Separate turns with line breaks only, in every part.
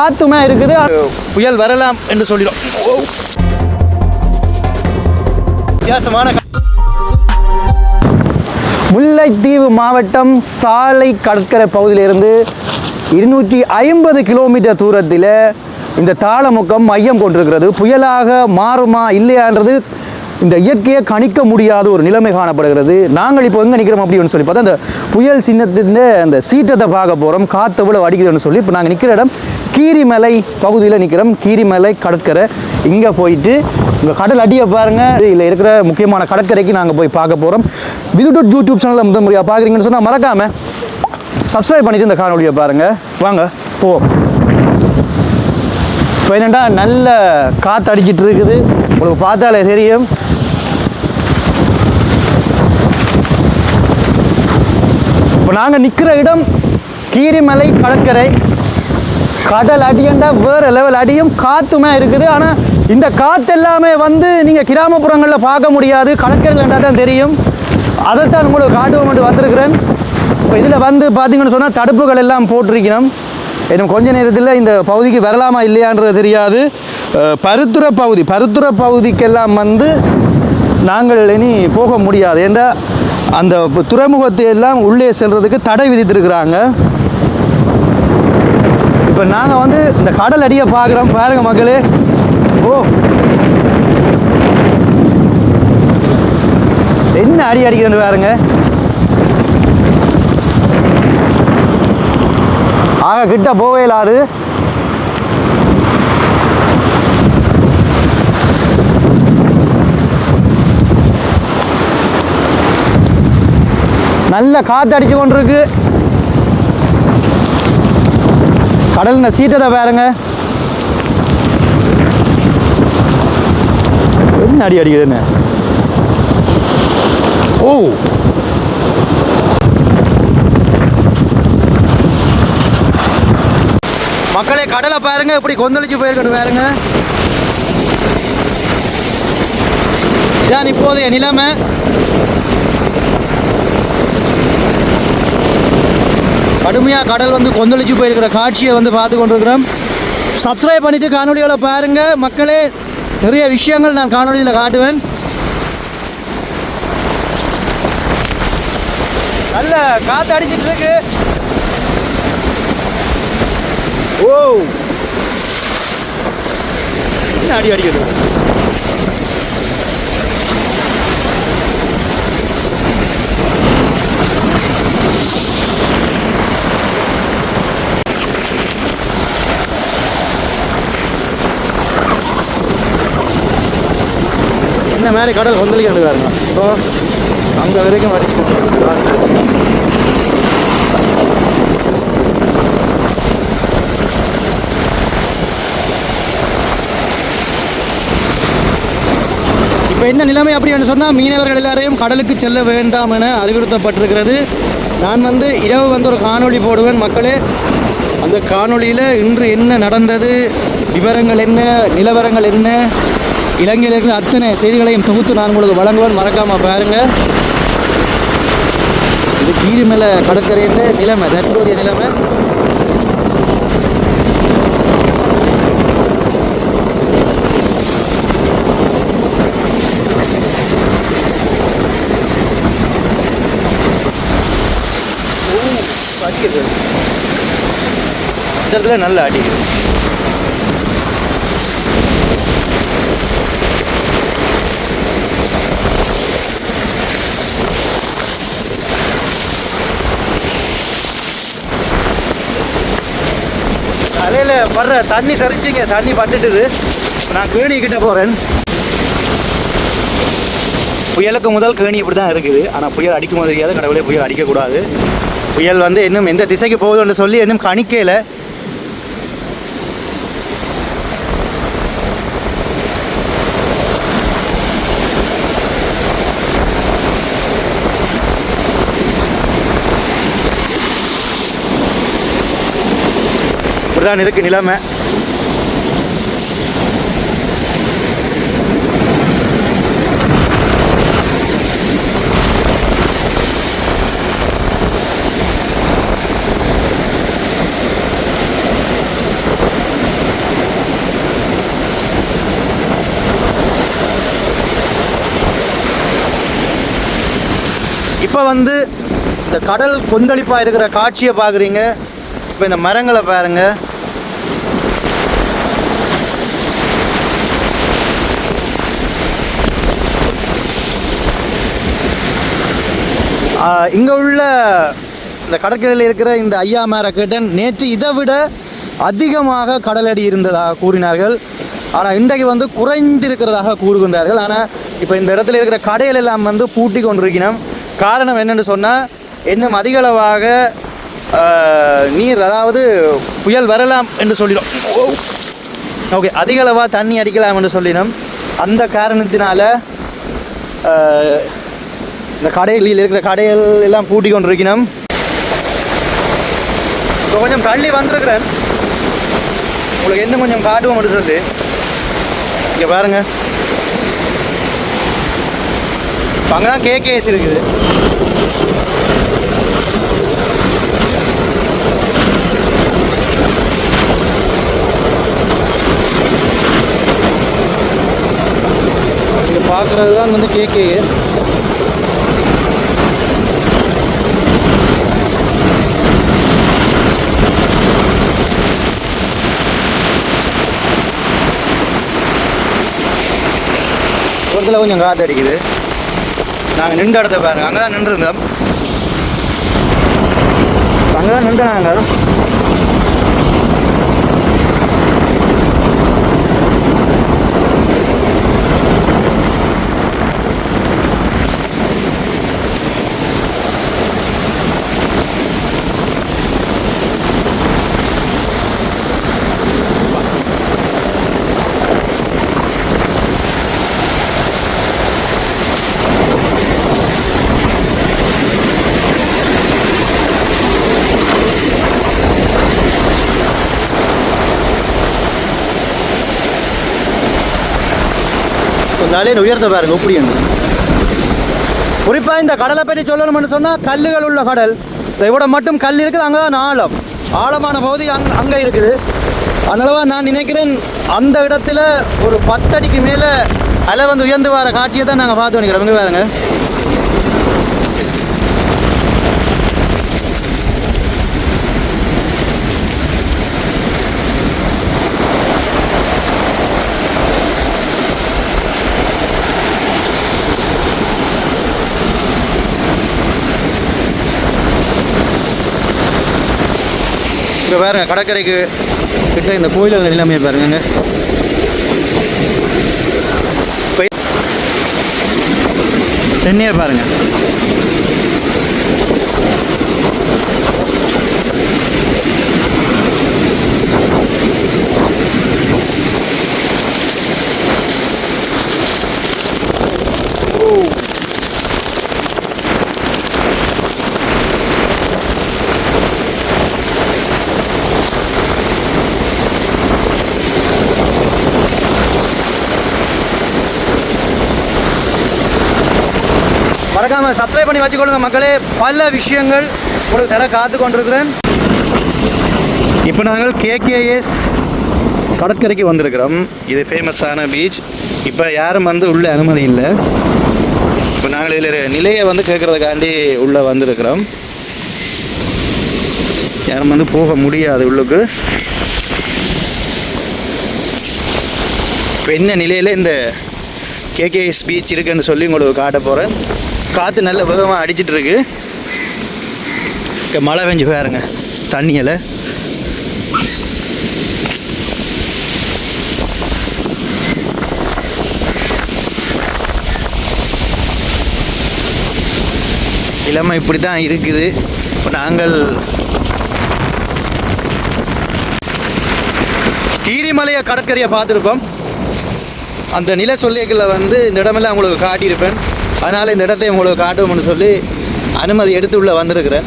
காத்துமே இருக்குது புயல் வரலாம் என்று சொல்லிடும். வித்தியாசமான முல்லைத்தீவு மாவட்டம் சாலை கடற்கரை பகுதியிலிருந்து இருநூற்றி ஐம்பது கிலோமீட்டர் தூரத்தில் இந்த தாளமுக்கம் மையம் கொண்டிருக்கிறது புயலாக மாறுமா இல்லையான்றது இந்த இயற்கையை கணிக்க முடியாத ஒரு நிலைமை காணப்படுகிறது. நாங்கள் இப்போ எங்கே நிற்கிறோம் அப்படின்னு சொல்லி பார்த்தா அந்த புயல் சின்னத்தின் அந்த சீற்றத்தை பார்க்க போகிறோம் காற்று எவ்வளோ அடிக்குதுன்னு சொல்லி இப்போ நாங்கள் நிற்கிற இடம் கீரிமலை பகுதியில் நிற்கிறோம் கீரிமலை கடற்கரை. இங்கே போயிட்டு இங்கே கடல் அடியை பாருங்கள் இதில் இருக்கிற முக்கியமான கடற்கரைக்கு நாங்கள் போய் பார்க்க போகிறோம் விதுடோட் யூடியூப் சேனலில் முதல் முறையாக பார்க்குறீங்கன்னு சொன்னால் மறக்காமல் சப்ஸ்கிரைப் பண்ணிவிட்டு இந்த காணொலியை பாருங்கள் வாங்க போவோம். இப்போ என்னென்னா நல்ல காற்று அடிச்சிட்டு இருக்குது. உங்களுக்கு பார்த்தாலே தெரியும். இப்போ நாங்கள் நிற்கிற இடம் கீரிமலை கடற்கரை. கடல் அடியண்டா வேறு லெவல் அடியும் காற்றுமே இருக்குது. ஆனால் இந்த காற்று எல்லாமே வந்து நீங்கள் கிராமப்புறங்களில் பார்க்க முடியாது. கடற்கரையில் தான் தெரியும். அதைத்தான் உங்களுக்கு காட்டுவோம் வந்திருக்கிறேன். இப்போ இதில் வந்து பார்த்தீங்கன்னு சொன்னால் தடுப்புகள் எல்லாம் போட்டிருக்கணும். இன்னும் கொஞ்ச நேரத்தில் இந்த பகுதிக்கு வரலாமா இல்லையான்றது தெரியாது. பருத்துற பருத்துறை பகுதி பருத்துறை பகுதிக்கெல்லாம் வந்து நாங்கள் இனி போக முடியாது. ஏன்னா அந்த துறைமுகத்தை எல்லாம் உள்ளே செல்றதுக்கு தடை விதித்திருக்கிறாங்க. இப்போ நாங்கள் வந்து இந்த கடல் அடியை பார்க்குறோம் பாருங்க மக்களே. ஓ. என்ன அடி அடிக்கிறேன்னு பாருங்க. ஆக கிட்ட போவே இல்லாது. நல்ல காற்று அடிச்சு கொண்டிருக்கு. கடல் சீட்டத்தை பாருங்க. என்ன அடி அடிக்குதுன்னு? ஓ. மக்களே கடலை பாருங்க இப்படி கொந்தளிச்சு போயிருக்கணும் பாருங்க. இதான் இப்போதைய நிலைமை. கடுமையாக கடல் வந்து கொந்தளிச்சு போயிருக்கிற காட்சியை வந்து பார்த்து கொண்டிருக்கிறோம். சப்ஸ்கிரைப் பண்ணிவிட்டு காணொலிகளை பாருங்கள் மக்களே நிறைய விஷயங்கள் நான் காணொலியில் காட்டுவேன். நல்ல காற்று அடிச்சிட்டு இருக்கு. ஓ என்ன அடி அடிக்கிறது? என்ன மாதிரி கடல் கொந்தளிக்கிறது பாருங்க. இப்போ அங்கே வரைக்கும் அடிச்சு இப்போ என்ன நிலைமை அப்படின்னு சொன்னால் மீனவர்கள் எல்லாரையும் கடலுக்கு செல்ல வேண்டாம் என அறிவுறுத்தப்பட்டிருக்கிறது. நான் வந்து இரவு வந்து ஒரு காணொளி போடுவேன் மக்களே. அந்த காணொளியில் இன்று என்ன நடந்தது? விவரங்கள் என்ன? நிலவரங்கள் என்ன? இலங்கையில் இருக்கிற அத்தனை செய்திகளையும் தொகுத்து நான் உங்களுக்கு வழங்குவேன். மறக்காமல் பாருங்கள் இது கீரிமலை கடற்கரைன்ற நிலைமை தற்போதைய நிலைமை. அடிக்குது இந்த இடத்துல நல்லா அடிக்குது இடையில வர்ற தண்ணி தெரிச்சிங்க தண்ணி பட்டுட்டுது. நான் கேணி கிட்ட போகிறேன் புயலுக்கு முதல் கேணி இப்படி தான் இருக்குது. ஆனால் புயல் அடிக்கும் தெரியாது கடவுளே புயல் அடிக்கக்கூடாது. புயல் வந்து இன்னும் எந்த திசைக்கு போகுதுன்னு சொல்லி இன்னும் கணிக்கையில் இப்படிதான் இருக்கு நிலைமை. இப்போ வந்து இந்த கடல் கொந்தளிப்பாக இருக்கிற காட்சியை பார்க்குறீங்க இப்போ இந்த மரங்களை பாருங்கள் இங்கே உள்ள இந்த கடற்கரையில் இருக்கிற இந்த ஐயா மேரக்கட்டன் நேற்று இதை விட அதிகமாக கடலடி இருந்ததாக கூறினார்கள். ஆனால் இன்றைக்கு வந்து குறைந்திருக்கிறதாக கூறுகின்றார்கள். ஆனால் இப்போ இந்த இடத்துல இருக்கிற கடைகள் எல்லாம் வந்து பூட்டி கொண்டிருக்கணும் காரணம் என்னென்னு சொன்னால் இன்னும் அதிகளவாக நீர் அதாவது புயல் வரலாம் என்று சொல்லிடும் ஓகே அதிகளவாக தண்ணி அடிக்கலாம் என்று சொல்லினோம். அந்த காரணத்தினால இந்த கடைகளில் இருக்கிற கடைகள் எல்லாம் பூட்டி கொண்டிருக்கணும் இப்போ கொஞ்சம் தள்ளி வந்திருக்கிறேன். உங்களுக்கு இன்னும் கொஞ்சம் காட்டுவோம் மட்டும் சொல்லி. இங்கே பாருங்க. அங்கே தான் கேகேஎஸ் இருக்குது. பார்க்குறது தான் வந்து கேகேஎஸ் புறத்தில் கொஞ்சம் காற்று அடிக்குது. நாங்கள் நின்ற இடத்த பாருங்கள் அங்கே தான் நின்றுருந்தோம். அங்கே தான் நின்று நாங்கள் தலையின் உயர்த்த பாருங்க இப்படி குறிப்பாக இந்த கடலை பற்றி சொல்லணும்னு சொன்னால் கல்லுகள் உள்ள கடல். இதை மட்டும் கல் இருக்குது அங்கே தான் ஆழம். ஆழமான பகுதி அங் அங்கே இருக்குது. அதனால நான் நினைக்கிறேன் அந்த இடத்துல ஒரு பத்தடிக்கு மேலே அலை வந்து உயர்ந்து வர காட்சியை தான் நாங்கள் பார்த்து நினைக்கிறோம் இங்கே பாருங்கள் இங்கே பாருங்க கடற்கரைக்கு கிட்ட இந்த கோயில்கள் எல்லாமே பாருங்க தென்னையை பாருங்க. மறக்காம சப்ஸ்கிரைப் பண்ணி வச்சுக்கொள்ளுங்க மக்களே. பல விஷயங்கள் உங்களுக்கு தர காத்து கொண்டிருக்கிறேன். இப்போ நாங்கள் கேகேஎஸ் கடற்கரைக்கு வந்திருக்கிறோம். இது ஃபேமஸான பீச் இப்போ யாரும் வந்து உள்ள அனுமதி இல்லை. இப்போ நாங்கள் இதில் நிலையை வந்து கேட்குறதுக்காண்டி உள்ளே வந்திருக்கிறோம். யாரும் வந்து போக முடியாது உள்ளுக்கு. இப்போ என்ன நிலையில் இந்த கேகேஎஸ் பீச் இருக்குன்னு சொல்லி உங்களுக்கு காட்ட போகிறேன் காற்று நல்ல வேகமாக அடிச்சிட்டு இருக்கு இப்போ மழை பெஞ்சு பாருங்க தண்ணியில். இளமை இப்படி தான் இருக்குது. இப்போ நாங்கள் கீரிமலையை கடற்கரையை பார்த்துருப்போம். அந்த நில சொல்லைகளை வந்து இந்த இடமெல்லாம் உங்களுக்கு காட்டியிருப்பேன். அதனால் இந்த இடத்தை உங்களுக்கு காட்டுவோம்னு சொல்லி அனுமதி எடுத்து உள்ளே வந்திருக்கிறேன்.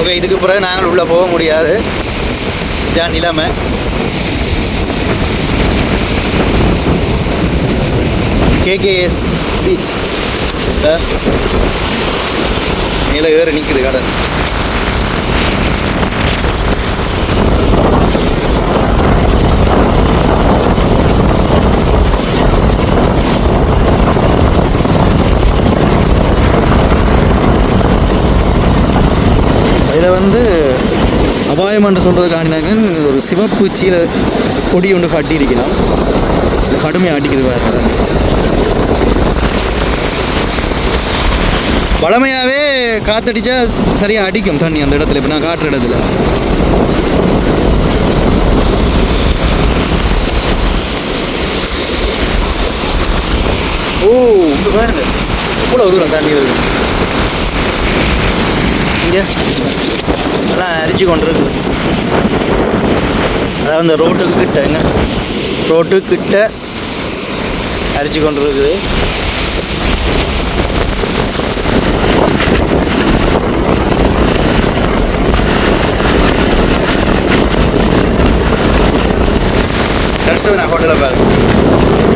ஓகே இதுக்கு பிறகு நாங்கள் உள்ளே போக முடியாது. இதான் நிலைமை. கேகேஎஸ் பீச் மேலே ஏற நிற்குது கடல். என்று காட்டினாங்க. ஒரு சிவப்பு சீல கொடி ஒன்று கட்டி இருக்கலாம் கடுமையாக அடிக்குது வேறு வளமையாகவே காத்தடிச்சா சரியாக அடிக்கும் தண்ணி அந்த இடத்துல. இப்போ நான் காட்டுற இடத்துல. ஓ இங்கே பாருங்க. இவ்வளோ தூரம் தண்ணி வருது? இங்கே. எல்லாம் அரிச்சு கொண்டிருக்கு அதாவது இந்த ரோட்டுக்கு கிட்டங்க என்ன? ரோட்டுக்கு கிட்ட அரிச்சு கொண்டு இருக்குது நான் ஹோட்டலில் பாருங்க.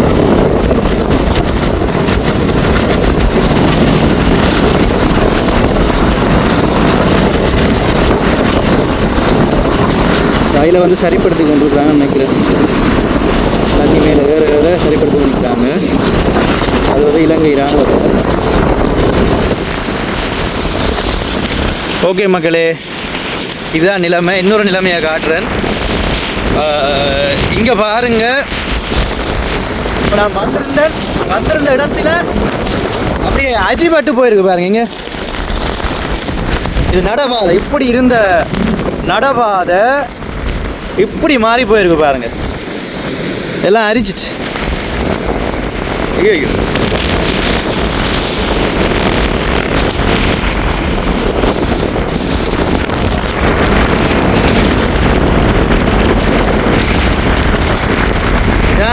கையில் வந்து சரிப்படுத்தி கொண்டிருக்கிறாங்கன்னு நினைக்கிறேன். தண்ணி மேலே வேறு வேறு சரிப்படுத்தி கொண்டிருக்காங்க அது வந்து இலங்கை இராணுவம் ஓகே மக்களே இதுதான் நிலைமை. இன்னொரு நிலைமையை காட்டுறேன். இங்கே பாருங்க. இப்போ நான் வந்திருந்தேன் வந்திருந்த இடத்துல அப்படியே அடிபட்டு போயிருக்கு பாருங்க இங்கே. இது நடபாதை. இப்படி இருந்த நடபாதை இப்படி மாறி போயிருக்கு பாருங்க. எல்லாம் அரிச்சிட்டு. ஐயோ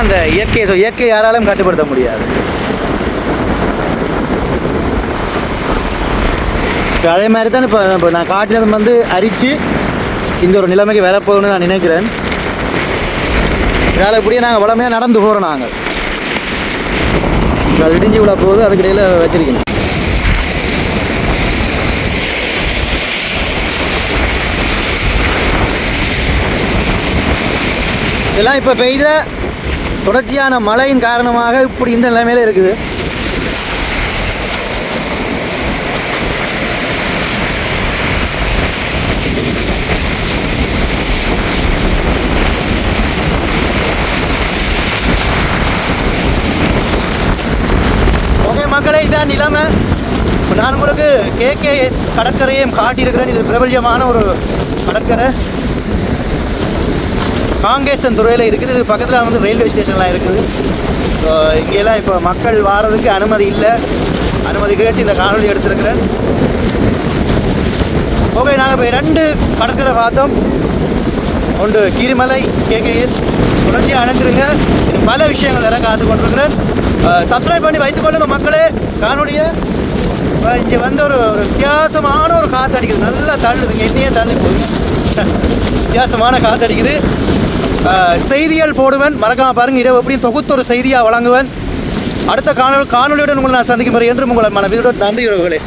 அந்த இயற்கை இயற்கை யாராலும் கட்டுப்படுத்த முடியாது. அதே மாதிரி தான் இப்போ இப்போ நான் காட்டினது வந்து அரிச்சு இந்த ஒரு நிலைமைக்கு வேலை போகணும்னு நான் நினைக்கிறேன். வேலை இப்படியே நாங்கள் வளமையாக நடந்து போகிறோம் நாங்கள் இப்போ அது இடிஞ்சு விழா போகுது அதுக்கு இடையில் வச்சிருக்கணும். இதெல்லாம் இப்போ பெய்த தொடர்ச்சியான மழையின் காரணமாக இப்படி இந்த நிலைமையில இருக்குது ஓகே மக்களே இதான் நிலைமை. இப்போ நான் உங்களுக்கு கேகேஎஸ் கடற்கரையும் காட்டியிருக்கிறேன். இது பிரபல்யமான ஒரு கடற்கரை. காங்கேசன் துறையில் இருக்குது. இது பக்கத்தில் வந்து ரயில்வே ஸ்டேஷன்லாம் இருக்குது. ஸோ இங்கெல்லாம் இப்போ மக்கள் வாரதுக்கு அனுமதி இல்லை. அனுமதி கேட்டு இந்த காணொலி எடுத்திருக்கிறேன். ஓகே நாங்கள் இப்போ ரெண்டு கடற்கரை பார்த்தோம். ஒன்று கீரிமலை கேகேஎஸ் தொடர்ச்சியாக அணைஞ்சிருங்க பல விஷயங்கள் வேற காத்து கொண்டிருக்கிறேன் சப்ஸ்கிரைப் பண்ணி வைத்துக்கொள்ளுங்க மக்களே. காணொலியை இங்கே வந்து ஒரு ஒரு வித்தியாசமான ஒரு காற்று அடிக்குது. நல்லா தள்ளுதுங்க. என்னையே தள்ளி போகுது. வித்தியாசமான காற்று அடிக்குது. செய்திகள் போடுவேன். மறக்காம பாருங்க இரவு எப்படியும் தொகுத்து ஒரு செய்தியாக வழங்குவேன். அடுத்த காணொலி காணொலியுடன் உங்களை நான் சந்திக்கும் என்று உங்களை மனதிலுடன் நன்றி உறவுகளே.